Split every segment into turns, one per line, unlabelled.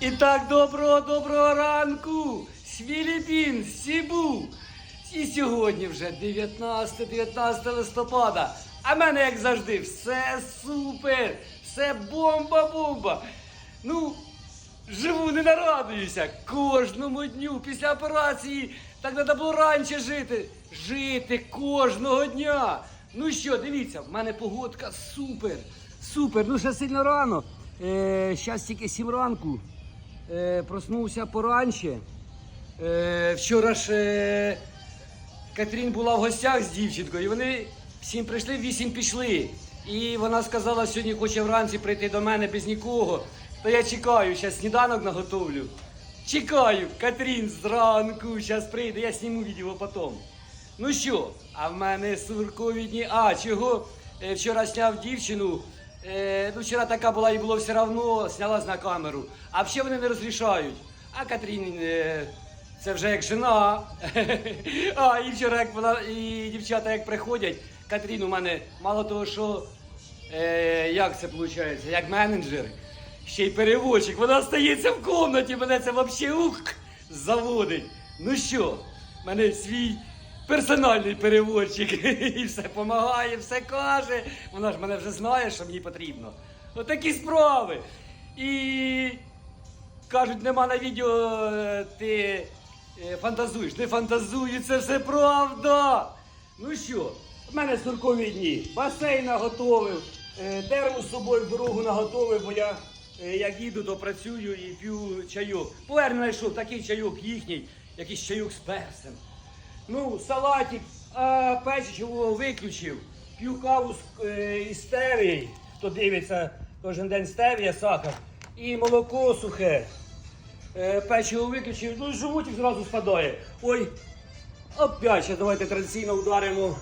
І так, доброго, доброго ранку! З Філіппін, з Сібу. І сьогодні вже 19, 19 листопада. А в мене, як завжди, все супер, все бомба-бомба. Ну, живу, не нарадуюся. Кожному дню після операції так треба було раніше жити. Жити кожного дня. Ну що, дивіться, в мене погодка супер. Супер. Ну ще сильно рано. Е, Зараз тільки 7 ранку. Е, проснувся поранше. Е, вчора ж е, Катрін була в гостях з дівчинкою, і вони всім прийшли, вісім пішли. І вона сказала, сьогодні хоче вранці прийти до мене без нікого. То я чекаю, зараз сніданок наготовлю. Чекаю, Катрін зранку, зараз прийде, я зніму відео потім. Ну що, а в мене суркові дні. А, чого? Е, вчора зняв дівчину. Е, ну, вчора така була і було все одно, знялась на камеру. А взагалі вони не розрішають. А Катрін, е, це вже як жена. А, і вчора, як вона, і дівчата як приходять, Катрін у мене мало того, що е, як це виходить, як менеджер, ще й переводчик. Вона остається в кімнаті, мене це взагалі ух, заводить. Ну що, мене свій персональний переводчик і все допомагає, все каже. Вона ж мене вже знає, що мені потрібно. Отакі справи. І кажуть, нема на відео, е, ти е, фантазуєш. Не фантазую, це все правда. Ну що, в мене суркові дні. Басейн наготовив, е, з собою в дорогу наготовив, бо я як їду, то працюю і п'ю чайок. Поверну знайшов такий чайок їхній, якийсь чайок з персем. Ну, салатик, а печиво виключив. П'ю каву з е, із стевії. Хто дивиться кожен день стевія, сахар. І молоко сухе. Е, печиво виключив, ну і животик зразу спадає. Ой, опять ще давайте традиційно ударимо,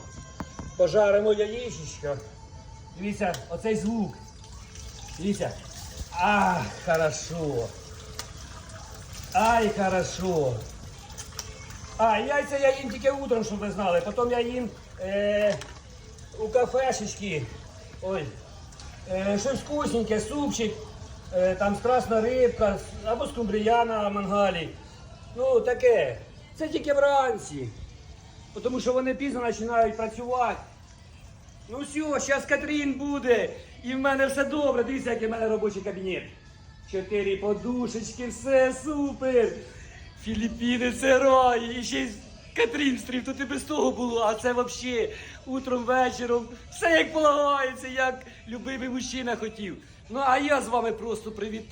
пожаримо яєчечка. Дивіться, оцей звук. Дивіться. Ах, хорошо. Ай, хорошо. А, яйця я їм тільки утром, щоб ви знали. Потім я їм е, у кафешечки. Ой. Е, щось вкусненьке, супчик, е, там страсна рибка, або скумбрія на мангалі. Ну, таке. Це тільки вранці. Тому що вони пізно починають працювати. Ну все, зараз Катрін буде. І в мене все добре. Дивіться, який в мене робочий кабінет. Чотири подушечки, все супер. Філіппіни це рай. І ще Катрін стрів, ти і без того було, а це взагалі утром, вечором. Все як полагається, як любимий мужчина хотів. Ну а я з вами просто привітаю.